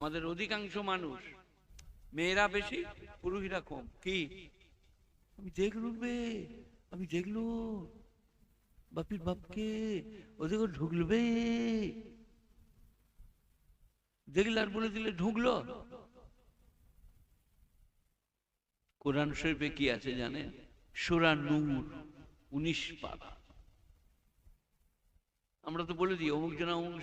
আমাদের অধিকাংশ মানুষ মেয়েরা বেশি, পুরুষরা কম। কি? আমি দেখলুম বে আমি দেখলু বাপির বাপকে ওদের ঢুকলবে। দেখলে আর বলে দিলে ঢুকলো। কোরআন শরীফে কি আছে জানেন? সুরা নূর, উনিশ পারা। আমরা তো বলে দিই, অমুক জন অমুক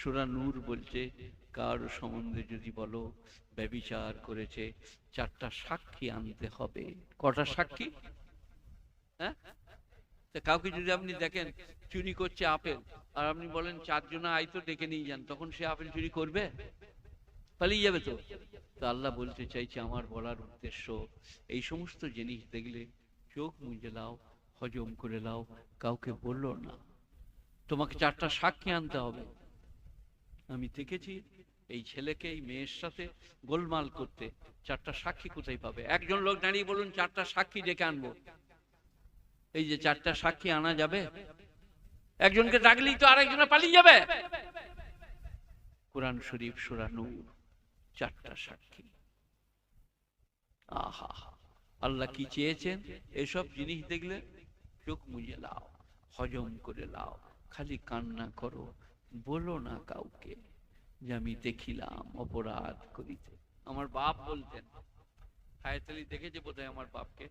সুরা নূর বলছে, কার সম্বন্ধে যদি বলো, ব্যবিচার করেছে, চারটা সাক্ষী আনতে হবে। কটা সাক্ষী? হ্যাঁ? কাউকে যদি আপনি দেখেন, চুরি করছে আপেল, আর আপনি বলেন, চারজনা আই তো ডেকে নিয়ে যান, তখন সে আপেল চুরি করবে? পালিয়ে যাবে তো। তো আল্লাহ বলতে চাইছে, আমার বলার উদ্দেশ্য, এই সমস্ত জিনিস দেখলে চোখ মুজে লাও, হজম করে লাও, কাউকে বলল না। তোমাকে চারটা সাক্ষী আনতে হবে। আমি দেখেছি এই ছেলেকে, এই মেয়ের সাথে গোলমাল করতে চারটা সাক্ষী কোথায় পাবে? একজন লোক দাঁড়িয়ে বলুন, চারটা সাক্ষী ডেকে আনব। এই যে চারটা সাক্ষী আনা যাবে? একজনকে ডাকলেই তো আরেকজনে পালিয়ে যাবে। কোরআন শরীফ সুরা নূর, চারটা সাক্ষী। আহা, আল্লাহ কি চেয়েছেন? এসব জিনিস দেখলে চোখ মুজে লাও, হজম করে লাও, খালি কান্না করো। বলো না কাউকে যে আমি দেখিলাম অপরাধ করিতে। আমার বাপ বলতেন হায়াতালি দেখেছে বোধহয় আমার বাপকে?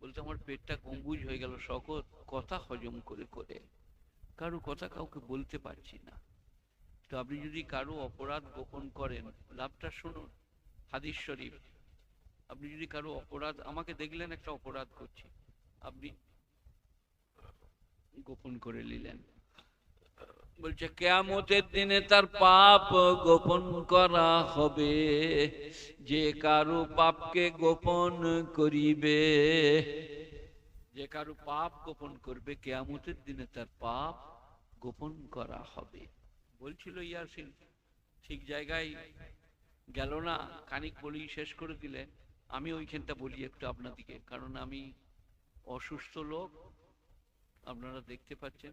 বলতে, আমার পেটটা গম্বুজ হয়ে গেল, শকত। কথা হজম করে করে। কারও কথা কাউকে বলতে পারছি না। তো আপনি যদি কারও অপরাধ গোপন করেন, লাভটা শুনুন, হাদিস শরীফ। আপনি যদি কারও অপরাধ, আমাকে দেখলেন একটা অপরাধ করছি। আপনি গোপন করে নিলেন। বলছে, কেয়ামতের দিনে তার পাপ গোপন করা হবে। যে কারও পাপকে গোপন করিবে, যে কারও পাপ গোপন করবে, কেয়ামতের দিনে তার পাপ গোপন করা হবে। বলছিল ইয়াসিন, ঠিক জায়গায় গেল না, খানিক বলি শেষ করে দিলে। আমি ওইখানটা বলি একটু আপনাদিকে, কারণ আমি অসুস্থ লোক, আপনারা দেখতে পাচ্ছেন।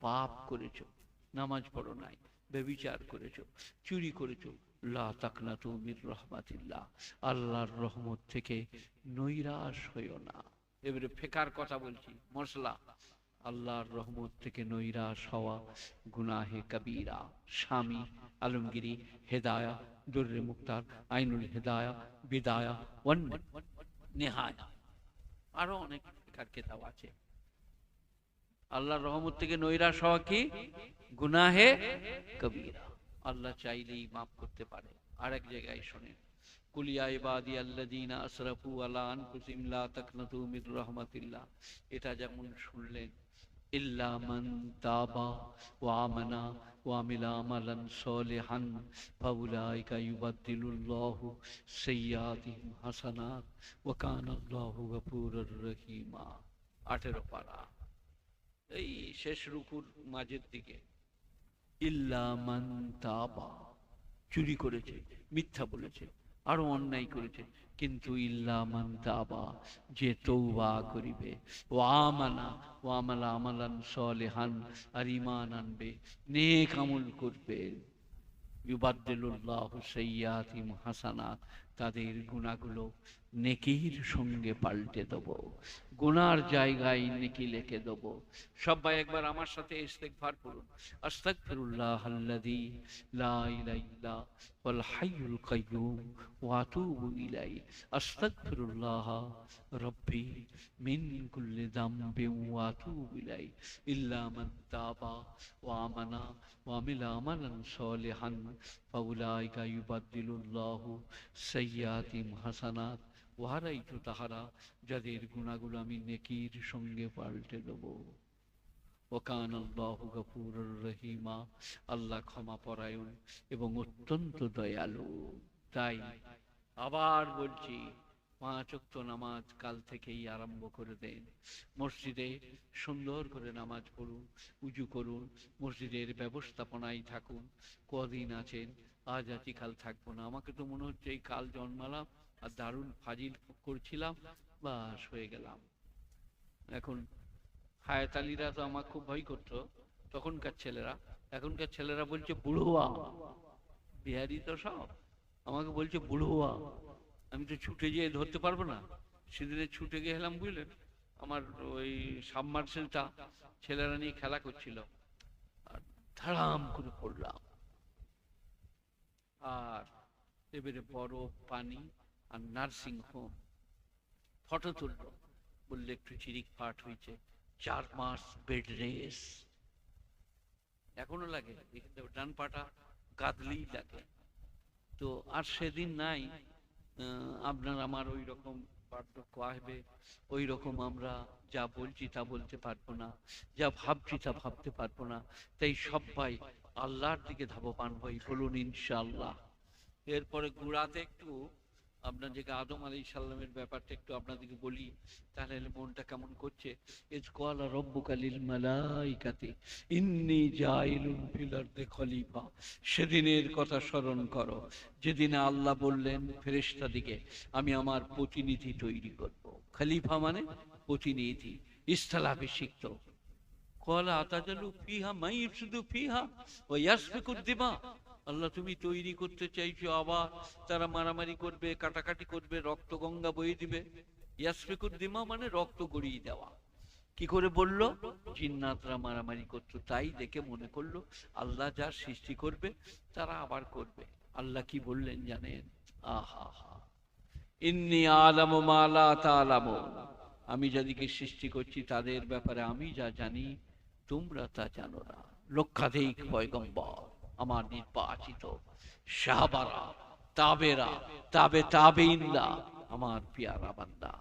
পাপ করেছ, নামাজ পড়ো নাই বেবিচার করেছ, চুরি করেছ। লা তাকনাতু মির রহমাতিল্লাহ, আল্লাহর রহমত থেকে নৈরাশ হইও না। এবারে ফেকার কথা বলছি, মশলা। আল্লাহর রহমত থেকে নৈরাশ হওয়া গুনাহে কবিরা, স্বামী, আলমগিরি, হেদায়া, দুর্রে মুক্তার, আইনুল হেদায়া, বিদায়া নেহায়া আরও অনেক ফেকার কেতাব আছে। আল্লাহর রহমত থেকে নৈরাশ হওয়া কি? গুনাহে কবিরা। আল্লাহ চাইলেই মাফ করতে পারে। আরেক জায়গায় শোনেন কুলিয়া এটা যেমন শুনলেন, ইল্লা মান ওয়া ওয়া রহিমা। 18 পারা। এই শেষ রুকুর মাঝের দিকে। চুরি করেছে, মিথ্যা বলেছে, আরও অন্যায় করেছে। কিন্তু যে তৌবা করিবে। ও আমানা ও আমালা আমালান সলেহান, আর ইমান আনবে, নেক আমল করবে। হাসানাত তাদের গুণাগুলো নেকির সঙ্গে পাল্টে দেব। গুনার জায়গায় নেকি লিখে দেব। সবাই একবার আমার সাথে ইস্তেগফার করুন। আস্তাগফিরুল্লাহ আল্লাযী লা ইলাহা ওয়াল হাইয়ুল কাইয়্যুম ওয়া আতুবু ইলাইহি। আস্তাগফিরুল্লাহ রাব্বি মিন কুল্লি যামবিন ওয়া আতুবু ইল্লা মান তাবা ওয়া আমানা ওয়া আমিলা আমালান সালিহান। ফাউলাইকা ইউবাদদিলুল্লাহু সাইয়্যাতিহিম হাসানাত। ওহারাই তো তাহারা, যাদের গুণাগুলো আমি নেকির সঙ্গে পাল্টে দেব ওকান আল্লাহ গফুর রহিমা, আল্লাহ ক্ষমা পরায়ণ এবং অত্যন্ত দয়ালু। তাই আবার বলছি, পাঁচ ওয়াক্ত নামাজ কাল থেকেই আরম্ভ করে দেন। মসজিদে সুন্দর করে নামাজ পড়ুন, উজু করুন, মসজিদের ব্যবস্থাপনায় থাকুন। কদিন আছেন, আজ আছি কাল থাকব না। আমাকে তো মনে হচ্ছে এই কাল জন্মালাম আর দারুণ ফাজিল করছিলাম, বাস হয়ে গেলাম। এখন হায়াত আলীরা তো আমার খুব ভয় করতো, তখনকার ছেলেরা। এখনকার ছেলেরা বলছে, বুড়োয়া, বিহারি তো সব। আমাকে বলছে, বুড়োয়া, আমি তো ছুটে যেয়ে ধরতে পারব না। সেদিনে ছুটে গেলাম বুঝলেন আমার ওই সাবমার্সেলটা ছেলেরা নিয়ে খেলা করছিল। আর ধারাম করে পড়লাম। আর এবারে বরফ, পানি আর নার্সিং হোম ফটো তুললো বললে একটু চিরিক পাঠ হয়েছে। চার মাস বেড রেস এখনও লাগে ডান পাটা কাঁদলেই লাগে। তো আর সেদিন নাই আপনার আমার ওই রকম পার্থক্য আসবে ওই রকম আমরা যা বলছি তা বলতে পারব না, যা ভাবছি তা ভাবতে পারব না। তাই সবাই আল্লাহর দিকে ধাবমান হই, বলুন ইনশাআল্লাহ। এরপরে গুড়াতে একটু আপনার যে আদম আলী সাল্লামের ব্যাপারটা একটু আপনাদেরকে বলি, তাহলে মনটা কেমন করছে? ইজ কলা রব্বুকা লিল মালাইকাতি, ইন্নী জাইলুন ফিল আরদি খলিফা, সেদিনের কথা স্মরণ করো। যেদিন আল্লাহ বললেন, ফেরেশতা দিকে, আমি আমার প্রতিনিধি তৈরি করব। খলিফা মানে প্রতিনিধি স্থলাভিষিক্ত কলা আতাজালু ফিহা মাই শুধু ফিহা ও ইয়াসফিকুদ দিমা। আল্লাহ, তুমি তৈরি করতে চাইছো আবার তারা মারামারি করবে, কাটাকাটি করবে, রক্ত গঙ্গা বয়ে দিবে। ইয়াসফিকুদ দিমা মানে রক্ত গড়িয়ে দেওয়া। কি করে বলল? জিন্নাতরা মারামারি করতো, তাই দেখে মনে করল, আল্লাহ যা সৃষ্টি করবে, তারা আবার করবে। আল্লাহ কি বললেন জানেন? আহা, হা। ইন্নি আলাম মালা তালাম। আমি যাদেরকে সৃষ্টি করছি, তাদের ব্যাপারে আমি যা জানি, তোমরা তা জানো না। লক্ষাধিক পয়গম্বর। আমার নির্বাচিত। সাহাবারা তাবেরা, তাবে তাবেইনরা আমার পিয়ারা বান্দা।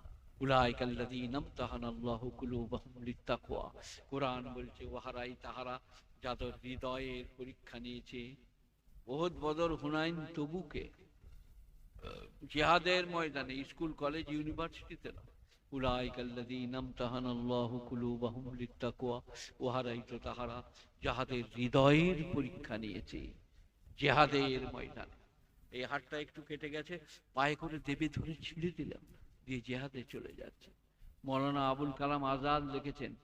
উলাইকা আল্লাযীনা ইমতাহানাল্লাহু কুলুবাহুম লিত্তাকওয়া কোরআন বলছে, ওহারাই তাহারা যাদের হৃদয়ের পরীক্ষা নিয়েছে। বহুত বদর হুনাইন তবুকে জিহাদের ময়দানে, স্কুল, কলেজ, ইউনিভার্সিটিতে না। এই হাটটা একটু কেটে গেছে, পায়ে করে দেবে ধরে ছিঁড়ে দিলাম, দিয়ে জেহাদে চলে যাচ্ছে। মৌলানা আবুল কালাম আজাদ লিখেছেন,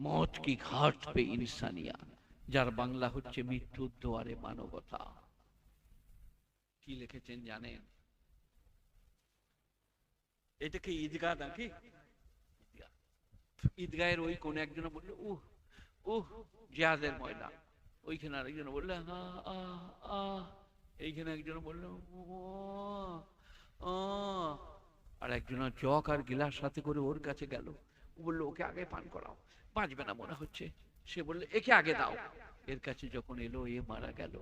মত কি ঘাট পে ইনসানিয়া, যার বাংলা হচ্ছে মৃত্যুর দুয়ারে মানবতা। কি লিখেছেন জানেন? এটা কি ঈদগাহ নাকি ঈদগাহ। ঈদগাহের ওই কোন একজন বলল, উহ উহ, জিহাদের ময়দান। ওইখানে আরেকজন বলল এইখানে একজন বলল আর একজন চক আর গিলাস সাথে করে ওর কাছে গেল। বলল, ওকে আগে পান করাও, বাঁচবে না মনে হচ্ছে। সে বলল, একে আগে দাও। এর কাছে যখন এলো, এ মারা গেল।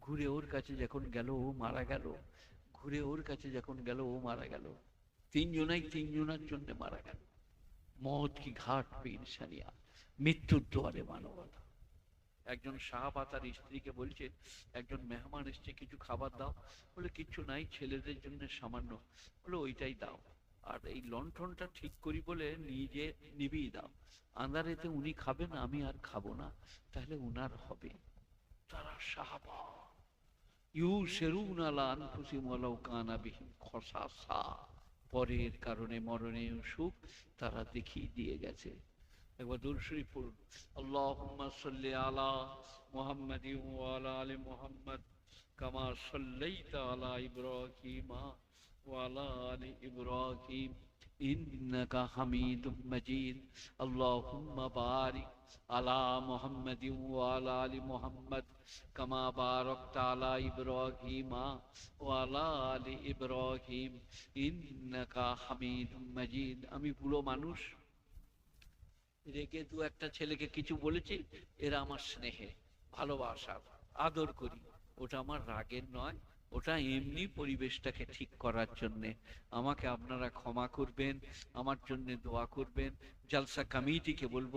ঘুরে ওর কাছে যখন গেল, ও মারা গেল। ঘুরে ওর কাছে যখন গেল, ও মারা গেল। তিনজনাই তিনজনের জন্য মারা গেল। মত কি ঘাট পে ইনসানিয়া মৃত্যুর দুয়ারে মানবতা। একজন সাহাবা তার স্ত্রীকে বলছে, একজন মেহমান এসছে, কিছু খাবার দাও। বলে কিচ্ছু নাই, ছেলেদের জন্য সামান্য। বলে, ওইটাই দাও। আর এই লণ্ঠনটা ঠিক করি বলে নিজে নিবিয়ে দাও। আন্দারেতে উনি খাবেন, আমি আর খাব না, তাহলে উনার হবে। তারা সাহাবা। ইউ সেরুন আলা আনফুসিম ওয়ালাউ কানা বিহিম খসাসা। পরের কারণে মরণের সুখ তারা দেখিয়ে দিয়ে গেছে। একবার দূর শরীফ পড়ুন। আল্লাহুম্মা সাল্লি আলা মুহাম্মাদি ওয়া আলা আলি মুহাম্মদ কামা সাল্লাইতা আলা ইব্রাহিমা ওয়া আলা আলি ইব্রাহিম। মাজিদ আল্লাহুম্মা বারিক আলা মুহাম্মাদি ওয়া আলা আলি মুহাম্মদ কামা বারাকতা আলা ইব্রাহিমা ওয়া আলা আলি ইব্রাহিম ইন্নাকা হামিদুম মাজিদ আমি বুড়ো মানুষ রেখে দু একটা ছেলেকে কিছু বলেছি, এরা আমার স্নেহে ভালোবাসার আদর করি। ওটা আমার রাগের নয় ওটা এমনি পরিবেশটাকে ঠিক করার জন্যে। আমাকে আপনারা ক্ষমা করবেন আমার জন্যে দোয়া করবেন জালসা কমিটিকে বলব,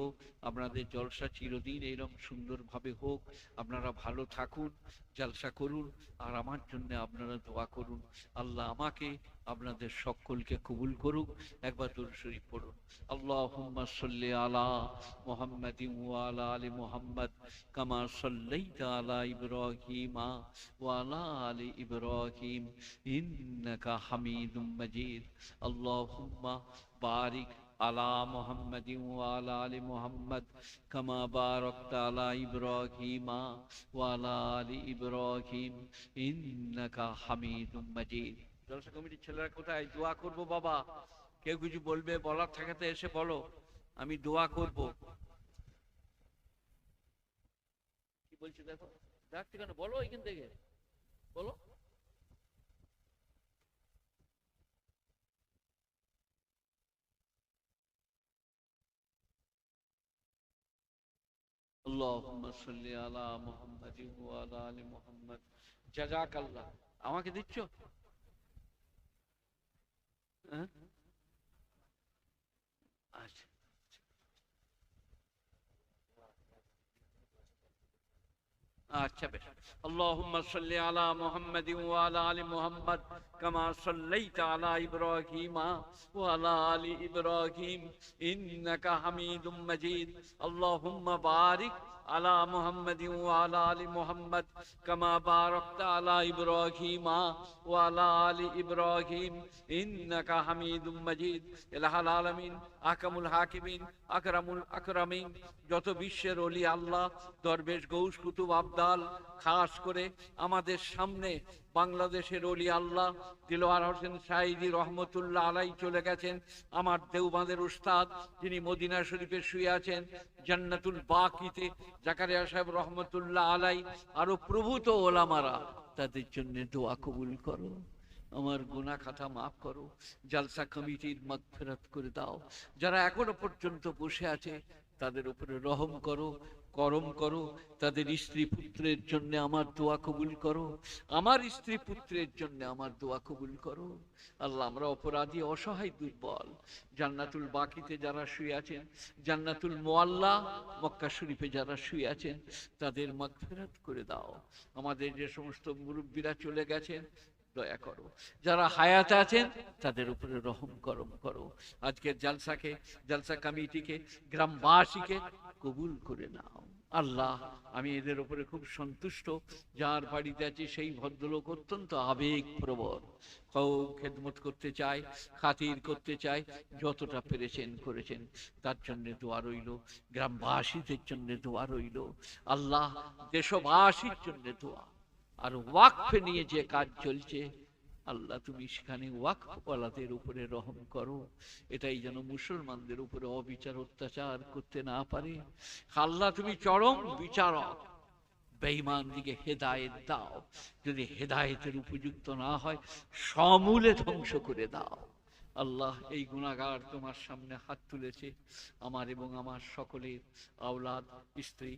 আপনাদের জলসা চিরদিন এইরকম সুন্দরভাবে হোক, আপনারা ভালো থাকুন, জলসা করুন, আর আমার জন্য আপনারা দোয়া করুন। আল্লাহ আমাকে, আপনাদের সকলকে কবুল করুক, একবার দূর শরীফ পড়ুন। আল্লাহুম্মা সাল্লি আলা মুহাম্মাদিন ওয়া আলা আলি মুহাম্মদ কামা সাল্লাইতা আলা ইব্রাহিমা ওয়া আলা আলি ইব্রাহিম ইন্নাকা হামিদুম মাজিদ। আল্লাহুম্মা বারিক على محمد وعلى آل محمد كما باركت على إبراهيم وعلى آل إبراهيم إنك حميد مجيد জলসা কমিটির ছেলেরা কোথায় দোয়া করব বাবা কেউ কিছু বলবে বলার থাকাতে এসে বলো আমি দোয়া করব কি বলছি দেখো ডাকছি কেন বলো এখান থেকে বলো اللهم صل على محمد وعلى ال محمد জাজাক আল্লাহ আমাকে দিচ্ছ হ্যাঁ? আচ্ছা আচ্ছা বেশ اللهم صل على محمد وعلى ال محمد كما صليت على ابراهيم وعلى ال ابراهيم انك حميد مجيد اللهم بارك আকামুল হাকিমিন, আকরামুল যত বিশ্বের অলি আল্লাহ, দরবেশ গৌস কুতুব, আবদাল, খাস করে আমাদের সামনে বাংলাদেশের অলি আল্লাহ, দিলওয়ার হোসেন সাইদি রহমতুল্লাহ আলাই চলে গেছেন। আমার দেওবাঁদের উস্তাদ, যিনি মদিনা শরীফে শুয়ে আছেন, জান্নাতুল বাকিতে, জাকারিয়া সাহেব রহমতুল্লাহ আলাই, আরও প্রভূত ওলামারা, তাদের জন্য দোয়া কবুল করো। আমার গুনাহ খাতা মাফ করো, জালসা কমিটির মত ফেরত করে দাও। যারা এখনও পর্যন্ত বসে আছে, তাদের উপরে রহম করো করম করো, তাদের স্ত্রী পুত্রের জন্য আমার দোয়া কবুল করো, আমার স্ত্রী পুত্রের জন্য আমার দোয়া কবুল করো। আল্লাহ, আমরা অপরাধী, অসহায়, দুর্বল। জান্নাতুল বাকিতে যারা শুয়ে আছেন, জান্নাতুল মোয়াল্লা মক্কা শরীফে যারা শুয়ে আছেন, তাদের মাগফিরাত করে দাও। আমাদের যে সমস্ত মুরব্বীরা চলে গেছেন দয়া করো। যারা হায়াতে আছেন, তাদের উপরে রহম করম করো। আজকের জালসাকে, জালসা কমিটিকে, গ্রামবাসীকে কবুল করে নাও। আল্লাহ, আমি এদের উপরে খুব সন্তুষ্ট। যার বাড়িতে আছি, সেই ভদ্রলোক অত্যন্ত আবেগ প্রবণ কৌ খেদমত করতে চায়, খাতির করতে চায়, যতটা পেরেছেন করেছেন, তার জন্য দোয়া রইল। গ্রামবাসীদের জন্য দোয়া রইল। আল্লাহ, দেশবাসীর জন্য দোয়া। আর ওয়াকফে নিয়ে যে কাজ চলছে, আল্লাহ তুমি সেখানে ওয়াকফওয়ালাদের উপরে রহম করো। এটাই যেন মুসলমানদের উপরে অবিচার, অত্যাচার করতে না পারে। আল্লাহ তুমি চরম বিচারক। বেঈমান দিকে হেদায়েত দাও। যদি হেদায়েতের উপযুক্ত না হয়, সমূলে ধ্বংস করে দাও। আল্লাহ এই গুণাগার তোমার সামনে হাত তুলেছে। আমার এবং আমার সকলের আওলাদ, স্ত্রী